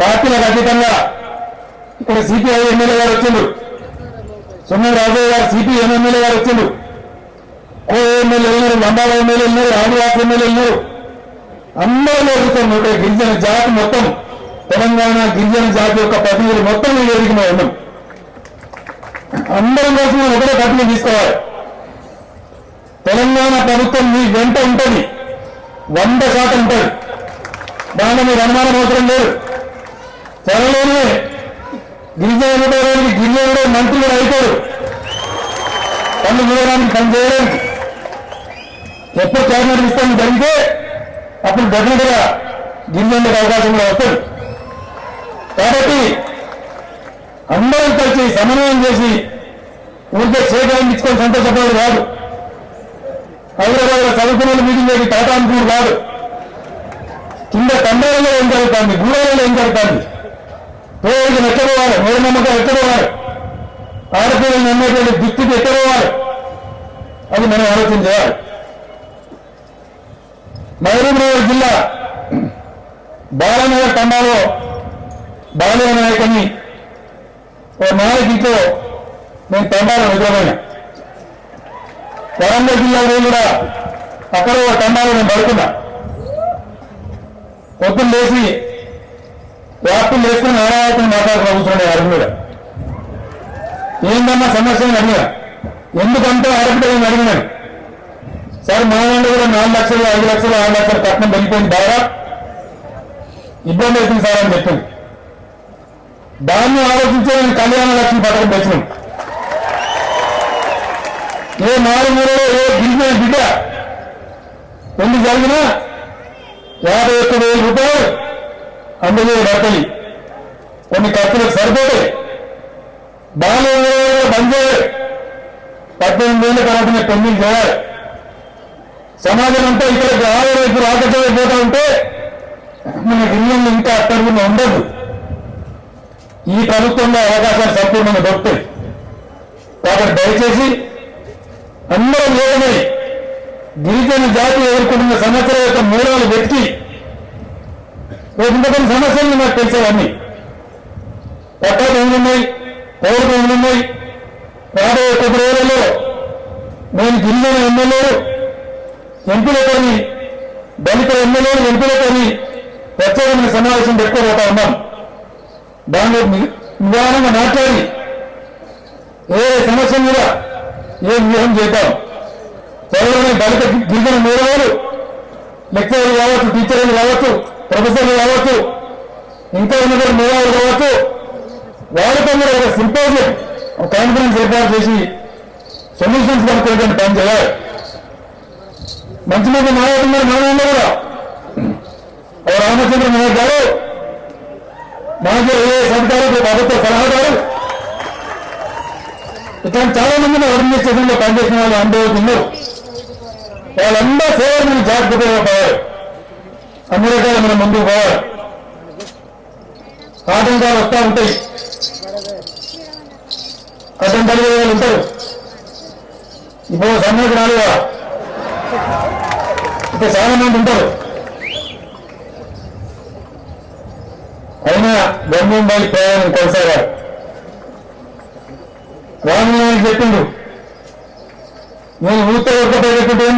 పార్టీలకు అతీతంగా ఇక్కడ సిపిఐ ఎమ్మెల్యే గారు వచ్చిండు సొమ్ము రాజయ్య గారు సిపిఎం ఎమ్మెల్యే గారు వచ్చిండు కో ఎమ్మెల్యే ఉన్నారు లంబాల ఎమ్మెల్యే ఉన్నారు ఆదివాసీ ఎమ్మెల్యే ఉన్నారు. అందరిలో ఎదుగుతాం ఇక్కడ గిరిజన జాతి మొత్తం తెలంగాణ గిరిజన జాతి యొక్క ప్రతినిధులు మొత్తం ఈ వేదిక మీద ఉన్నాం. అందరం కోసం మనం ఒకటే కట్టుని తీసుకోవాలి. తెలంగాణ ప్రభుత్వం మీ వెంట ఉంటుంది. వంద శాతం ఉంటుంది. దాంట్లో మీరు అనుమానం అవసరం లేదు. త్వరలోనే గిరిజన గిరిజనుడే గిరిజనుడు మంత్రులు అవుతాడు పనులు చేయడానికి పని చేయడానికి ఎప్పుడు కేబినెట్ విస్తరణ జరిగితే అప్పుడు డెఫినెట్గా గిరిజనులకు అవకాశం కూడా వస్తుంది. కాబట్టి అందరం కలిసి సమన్వయం చేసి ఊరికే సేకరణ ఇచ్చుకొని సంతోషపడేది కాదు. హైదరాబాద్ చదువుకున్న మీటింగ్ పెట్టి టాటా అనుకున్నారు కాదు. కింద తండ్రులలో ఏం జరుగుతుంది? గూడలలో ఏం జరుగుతుంది? పేదలకు ఎక్కడోవాలి మూఢనమ్మకాలు ఎక్కడోవాలి ఆడపిల్లలు నమ్మేటువంటి దుస్థితి ఎక్కడోవాలి అది మనం ఆలోచన చేయాలి. మహబూబ్నగర్ జిల్లా బాలనగర్ తండాలో బాలయ్య నాయకుని ఓ నాయకుడితో నేను తండాలో నిద్రపోయినా. వరంగల్ జిల్లాలో కూడా అక్కడ ఒక తండాలో నేను పడుకున్నా. పొద్దున్న లేచి వ్యాప్తులు వేసుకుని నారాయణ మాట్లాడుతున్న కూర్చోండి అరుగు మీద. ఏందన్నా సమస్య అడిగా ఎందుకంటే ఆడపిల్లలు అడిగినాడు. సార్ మా కూడా నాలుగు లక్షలు ఐదు లక్షలు ఆరు లక్షలు కట్నం వెళ్ళిపోయింది బాగా. ఇబ్బంది అవుతుంది సార్ అని చెప్పింది. దాన్ని ఆలోచించే నేను కళ్యాణ లక్ష్మి పథకం తెచ్చినాం. ఏ మారుమూలలో ఏ గిరిజన బిడ్డ పెళ్ళి జరిగినా యాభై ఒక్క వేల రూపాయలు అందులో పడతాయి. కొన్ని ఖర్చులకు సరిపోతే బాగా బంద్ చేయాలి. పద్దెనిమిది ఏళ్ళ తర్వాత పెళ్ళి చేయాలి. సమాజం అంతా ఇక్కడ గ్రహాల వైపు రాకపోతా ఉంటే మన ఇల్లు ఇంకా అట్టడుగున ఉండదు. ఈ ప్రభుత్వంలో అవకాశాలు సంపూర్ణంగా దొరుకుతాయి. కాబట్టి దయచేసి అందరూ ఏకమై గిరిజన జాతి ఎదుర్కొంటున్న సమస్యల యొక్క మూలాలు వెతికి రేపు కొన్ని సమస్యలు నాకు తెలిసేవన్నీ పట్టాలు భూములు ఉన్నాయి పౌర రాబోయే కొద్ది రోజుల్లో నేను గిరిజన ఎమ్మెల్యేలు ఎంపీలతోని దళిత ఎమ్మెల్యేలు ఎంపీలతోని ప్రత్యేకమైన సమావేశం పెట్టుకోబోతా ఉన్నాం. దానిలో నిదానంగా మాట్లాడి ఏ సమస్య మీద ఏ వ్యూహం చేద్దాం. త్వరలోనే దళిత గిరిజన మేధావులు లెక్చరర్లు కావచ్చు టీచర్లు కావచ్చు ప్రొఫెసర్లు కావచ్చు ఇంకా ఉన్నటువంటి మేధావులు కావచ్చు వాళ్ళతో కూడా ఒక సింపోజియం ఒక కాన్ఫరెన్స్ ఏర్పాటు చేసి సొల్యూషన్స్ కనుక్కునేటువంటి పని చేయాలి. మంచి మంది నాయకున్నారు మనలో కూడా. ఓ రామచంద్ర నాయక్ గారు మాజీ ఐఏఎస్ అధికారులు ప్రభుత్వ సలహాదారు. ఇట్లాంటి చాలా మంది అడ్మినిస్ట్రేషన్లో పనిచేసిన వాళ్ళు అనుభవం ఉన్నారు. వాళ్ళందరూ సేవ మనం జాగ్రత్తగా పోవాలి అన్ని రకాల మనం ముందుకు పోవాలి. ఆటంకాలు వస్తూ ఉంటాయి. అడ్డం కలిగే వాళ్ళు ఉంటారు. ఇప్పుడు సమయానికి రాలేదా? ఇక్కడ చాలా మంది ఉంటారు. అయినా గమ్యంబాయి ప్రయాణం కొనసాగారు రామనాయకు చెప్పిండు నేను ఊత ఒక్కటే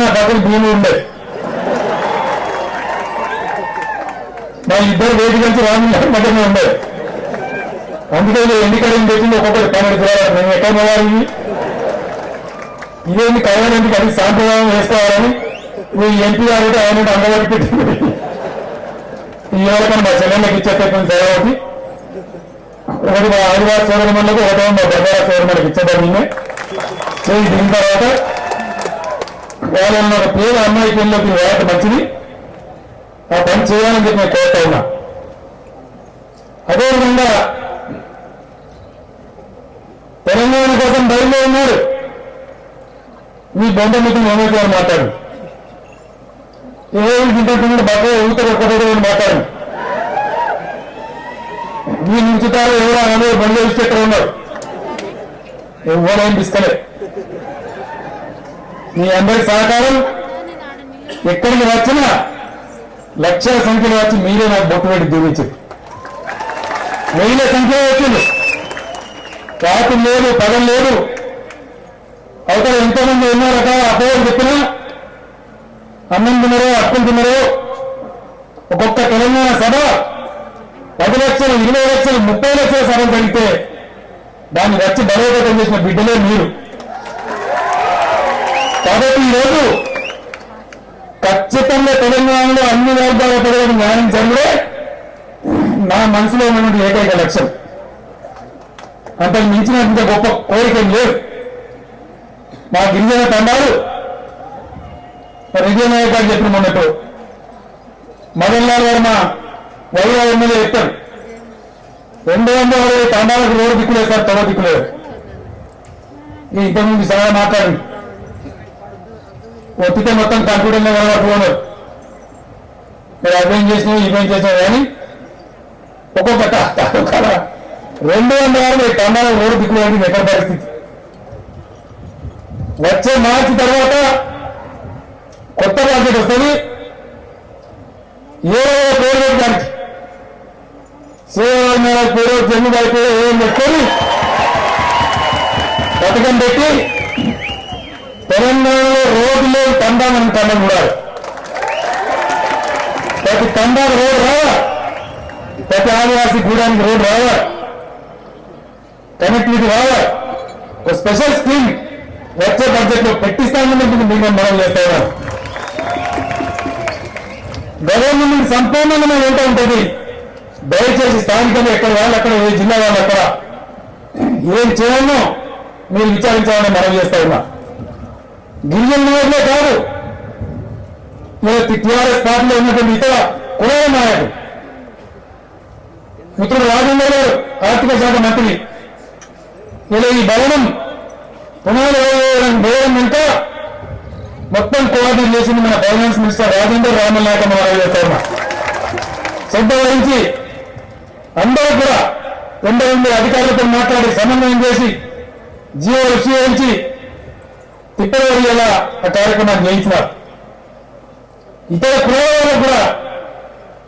నా పక్కన భూమి ఉండేది మా ఇద్దరు వేదిక నుంచి రామనాయకు మధ్యలో ఉండే అందుకే వీళ్ళు ఎన్నికలను పెట్టింది ఒక్కొక్కటి పన్నెండు జిల్లాలు మేము ఎక్కడ పోవాలి ఇదేమి కళ్యాణానికి అది సాంప్రదాయం వేసుకోవాలని మీ ఎంపీ గారు ఆయన అంగవాడి పెట్టింది. ఈ ఎవరికైనా మా చెల్లెళ్ళకి ఇచ్చేటటువంటి సేవకి ఒకటి మా ఆదివాసి సోదరమణులకు ఒకటే మా బెదరా సోదరమణులకు ఇచ్చేదాన్ని చేయి దిగిన తర్వాత వాళ్ళ ఒక పేరు అమ్మాయి పిల్లలకి వేయట మంచిది. ఆ పని చేయాలని చెప్పి నేను కోరుతా ఉన్నా. అదేవిధంగా తెలంగాణ కోసం బయలుదేరి ఉన్నాడు మీ బొండ మీకు ఏమైతే గారు మాట్లాడు. ఏ ఇంటి బట్ట ఊత ఒక్కటే మాట్లాడు మీ నుంచుతారు ఎవరో ఆమె బండి వేస్తే ఇక్కడ ఉన్నారు. ఎవరేం అనిపిస్తలే. మీ అందరి సహకారం ఎక్కడికి వచ్చినా లక్షల సంఖ్యలో వచ్చి మీరే నాకు బొట్టు పెట్టి దీవించారు వేల సంఖ్య వచ్చింది. రాత్రి లేదు పదం లేదు. అవతల ఎంతోమంది ఎన్నో రకాల అపోహలు చెప్పినా అన్నం తిన్నరో అప్పులు తిన్నరో ఒక్కొక్క తెలంగాణ సభ పది లక్షలు ఇరవై లక్షలు ముప్పై లక్షల సభ జరిగితే దాన్ని వచ్చి బలోపేతం చేసిన బిడ్డలే మీరు. కాబట్టి ఈరోజు ఖచ్చితంగా తెలంగాణలో అన్ని వర్గాల ప్రజలకు న్యాయం జరుగుడే నా మనసులో ఉన్నటువంటి ఏకైక లక్ష్యం. అంతకు మించిన ఇంత గొప్ప కోరిక లేదు. మా గిరిజన తండాలు విజయ నాయక్ గారు చెప్పిన మొన్నట్టు మదన్ లాల్ వర్మ వైరా ఎమ్మెల్యే చెప్తారు రెండు వందల అరవై తండాలకు రోడ్డు దిక్కులేదు సార్ తమ దిక్కులేదు ఇంతకుముందు చాలా మాట్లాడి ఒత్తితే మొత్తం కంప్యూటర్లో కనబడుతున్నారు మీరు అవేం చేసినావు? ఇవేం చేసినావు కానీ ఒక్కొక్క తాలూకాల రెండు వందల అరవై తండాల ఓడి దిక్కులేదు ఎక్కడ పరిస్థితి. వచ్చే మార్చి తర్వాత కొత్త బడ్జెట్ వస్తుంది. ఏ పేరు పెట్టడానికి సేవ మేళ పేరు జమ్మిదారి పేరు ఏం పెట్టుకొని పథకం పెట్టి తెలంగాణలో రోడ్లు తండామని తండం కూడా ప్రతి తండానికి రోడ్డు రావా ప్రతి ఆదివాసీ గూడానికి రోడ్ రావా కనెక్టివిటీ రావా ఒక స్పెషల్ స్కీమ్ వచ్చే బడ్జెట్లో పెట్టిస్తానని మేము మనం చేస్తా గవర్నమెంట్ సంపూర్ణంగా ఏంటో ఉంటుంది. దయచేసి స్థానికంగా ఎక్కడ వాళ్ళు అక్కడ ఏ జిల్లా వాళ్ళు అక్కడ ఏం చేయాలో మీరు విచారించాలని మనం చేస్తా ఉన్నా. గిరిజన నాయకులే కాదు. టిఆర్ఎస్ పార్టీలో ఉన్నటువంటి ఇతర కులాల నాయకుడు. మిత్రుడు రాజేందర్ గారు ఆర్థిక శాఖ మంత్రి. ఇలా ఈ భవనం పునాది వేయడం వేయడం మొత్తం కోఆర్డినేట్ చేసింది మన ఫైనాన్స్ మినిస్టర్ రాజేందర్ రామన్ నాయక మనం శ్రద్ధ వహించి అందరూ కూడా రెండు ఎనిమిది అధికారులతో మాట్లాడి సమన్వయం చేసి జియో విషయించి తిప్పవల్లిలా ఆ కార్యక్రమాన్ని జయించినారు. ఇతర కులాల కూడా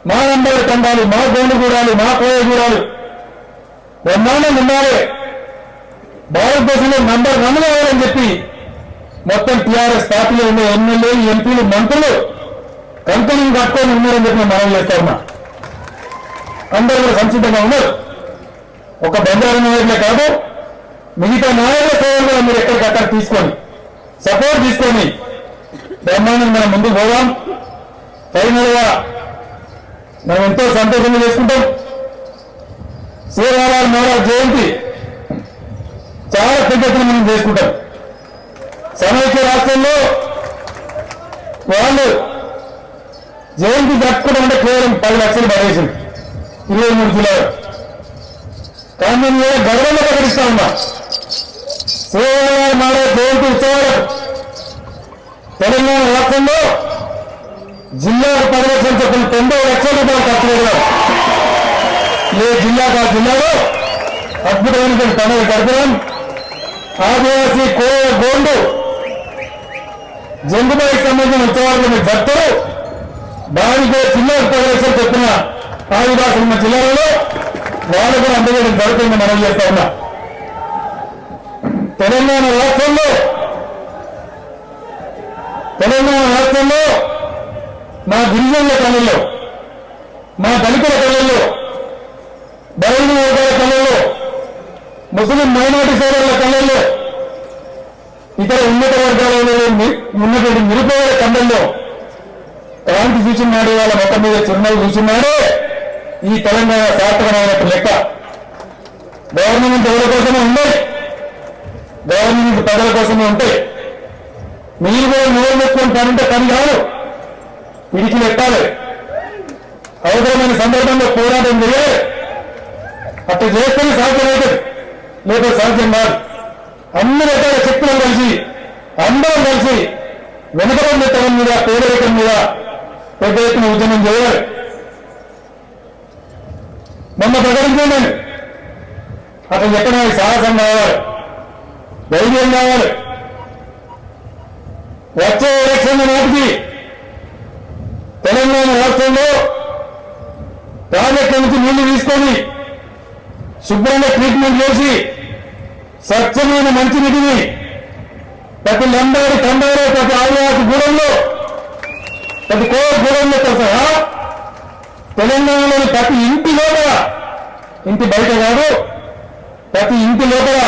మా నంబర్ తండాలి మా గోండు కూడాలి మా కోయ కూడాలి బ్రహ్మాండం ఉండాలి? భారతదేశంలో నంబర్ వన్ కావాలని చెప్పి మొత్తం టీఆర్ఎస్ పార్టీలో ఉన్న ఎమ్మెల్యే ఎంపీలు మంత్రులు కంపెనీని కట్టుకొని ఉన్నారని చెప్పి మనం చేస్తా ఉన్నా. అందరూ కూడా సంసిద్ధంగా ఉన్నారు. ఒక బంగారు నాయకులే కాదు మిగతా నాయకుల సేవలు కూడా మీరు ఎక్కడికక్కడ తీసుకొని సపోర్ట్ తీసుకొని బ్రహ్మాండం మనం ముందుకు పోదాం. ఫైనల్గా మేము ఎంతో సంతోషంగా చేసుకుంటాం. శ్రీరామారావు మహారాజ్ జయంతి చాలా పెద్ద మనం చేసుకుంటాం. సమైక్య రాష్ట్రంలో వాళ్ళు జయంతి జరుపుకోవడం అంటే కేవలం పది లక్షలు పడేసింది. ఇరవై మూడు జిల్లాలు కానీ మేము కూడా గర్వంగా ప్రకటిస్తా ఉన్నా. శ్రీరామారావు మహారాజ్ జయంతి ఉత్సవాలు తెలంగాణ రాష్ట్రంలో జిల్లాకు పది లక్షల తొంభై లక్షల రూపాయలు ఖర్చు పెడదాం ఏ జిల్లాకు ఆ జిల్లాలో అద్భుతమైనటువంటి పనులు జరపడం ఆదివాసీ కోయ గోండు. జంగుబాయికి సంబంధించిన ఉత్సవాలను మీరు జరుపుతారు. దానికి జిల్లాకు పది చెప్పిన ఆదివాసులు ఉన్న జిల్లాలలో వాళ్ళు కూడా అందజేయడం జరుగుతుంది మనం చేస్తా ఉన్నా. తెలంగాణ రాష్ట్రంలో తెలంగాణ రాష్ట్రంలో మా గిరిజనుల కళల్లో మా దళితుల కళల్లో బలైన వర్గాల కళల్లో ముస్లిం మైనార్టీ సోదరుల కళల్లో ఇతర ఉన్నత వర్గాలలో ఉన్నటువంటి నిరుపేదల కళ్ళల్లో క్రాంతి చూసినాడు వాళ్ళ మొత్తం మీద చిరునవ్వు చూసినాడే ఈ తెలంగాణ సార్థకమైన లెక్క. గవర్నమెంట్ ఎవరి కోసమే ఉంటాయి గవర్నమెంట్ ప్రజల కోసమే ఉంటాయి మీరు కూడా నిలబెట్టుకుని పెట్టుకొని పని ఉంటే పని కాదు. విడిచిపెట్టాలి అవసరమైన సందర్భంలో పోరాటం చేయాలి అట్లా చేస్తేనే సాధ్యమవుతుంది లేకపోతే సాధ్యం కాదు. అన్ని రకాల శక్తులు కలిసి అందరం కలిసి వెనుకబడిన తరం మీద పేదరికం మీద పెద్ద ఎత్తున ఉద్యమం చేయాలి. మొన్న ప్రకటించండి అతను ఎక్కడ సాహసం కావాలి? ధైర్యం కావాలి. వచ్చే ఎలక్షన్ నాటికి తెలంగాణ రాష్ట్రంలో ప్రాజెక్ట్ నుంచి నీళ్ళు తీసుకొని శుభ్రంగా ట్రీట్మెంట్ చేసి స్వచ్ఛమైన మంచినీటిని ప్రతి లంబాడి కండాలో ప్రతి ఆదివాసి గూడెంలో ప్రతి కోవ గూడెంలో సహా తెలంగాణలోని ప్రతి ఇంటి లోపల ఇంటి బయట కాదు ప్రతి ఇంటి లోపల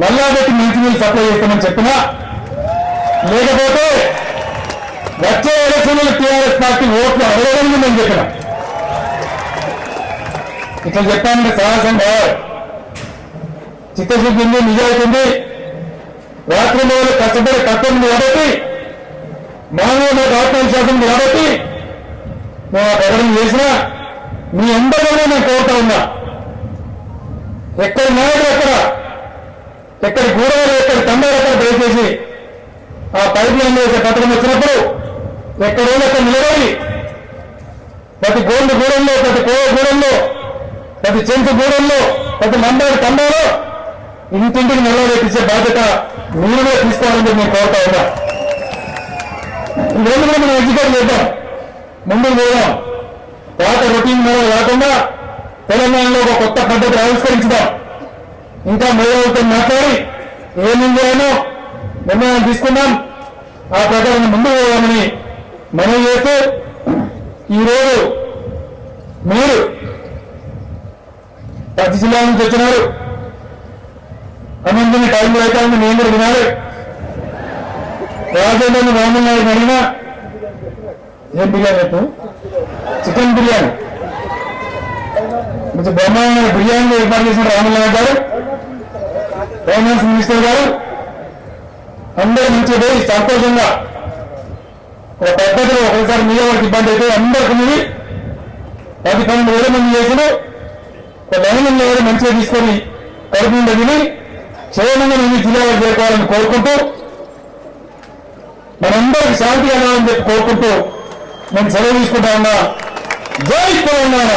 నల్లాబెట్టి మంచినీళ్ళు సప్లై చేస్తామని చెప్పినా లేకపోతే వచ్చే ఎలక్షన్లు టీఆర్ఎస్ పార్టీ ఓట్లు అడగడానికి నేను చెప్పిన. ఇట్లా చెప్పానంటే సాహసం కాదు. చిత్తశుద్ధి ఉంది నిజాయితీ ఉంది. రాత్రి మొదలు కష్టపడే కష్టం ఉంది కాబట్టి మానవ నాకు ఆత్మవిశ్వాసం ఉంది కాబట్టి మేము ఆ ప్రకటన చేసినా మీ అందరిలోనే నేను కోరుతా ఉన్నా. ఎక్కడి నాయకుడు ఎక్కడ? ఎక్కడి గూడవారు ఎక్కడి తండ్రి ఎక్కడ దయచేసి ఆ పైప్ లైన్ వేసే పథకం వచ్చినప్పుడు ఎక్కడైనా అక్కడ నిలబడి ప్రతి గోల్డ్ గూడెంలో ప్రతి కోవ గూడెంలో ప్రతి చెంచు గూడెంలో ప్రతి మందాడి తండాలో ఇంటింటికి నిలబెట్టించే బాధ్యత మీరు కూడా తీసుకోవాలని మేము కోరుతా ఉన్నా. ఈరోజు కూడా మనం ఎగ్జిక్యూట్ చేద్దాం. ముందుకు పోదాం. పాత రొటీన్ మీద కాకుండా తెలంగాణలో ఒక కొత్త పద్ధతి ఆవిష్కరించుదాం. ఇంకా మేధావులతో మాట్లాడి ఏమి చేయాలో నిర్ణయం తీసుకుందాం. ఆ ప్రకారం ముందుకు పోదామని మనం చేస్తే ఈరోజు మీరు ప్రతి జిల్లా నుంచి వచ్చినారు. అనంతని టైంలో అయితే నేను కూడా వినాలి. రాజేంద్ర రామన్ నాయుడు అడిగినా ఏం బిర్యానీ చెప్పు? చికెన్ బిర్యానీ. మంచి బ్రహ్మాండమైన బిర్యానీ ఏర్పాటు చేసిన రామన్ నాయుడు గారు ఫైనాన్స్ మినిస్టర్ గారు అందరూ మంచి సంతోషంగా ఒక పద్ధతిలో ఒకసారి మీద వారికి ఇబ్బంది అయితే అందరికి మీది పది పన్నెండు వేల మంది చేసిన ఒక లైన్ ఎవరు మంచిగా తీసుకొని కడుపు విని క్షేమంగా నేను జిల్లాలో చేరుకోవాలని కోరుకుంటూ మనందరికి శాంతి కలవాలని చెప్పి కోరుకుంటూ నేను సెలవు తీసుకుంటా ఉన్నా. జై తెలంగాణ.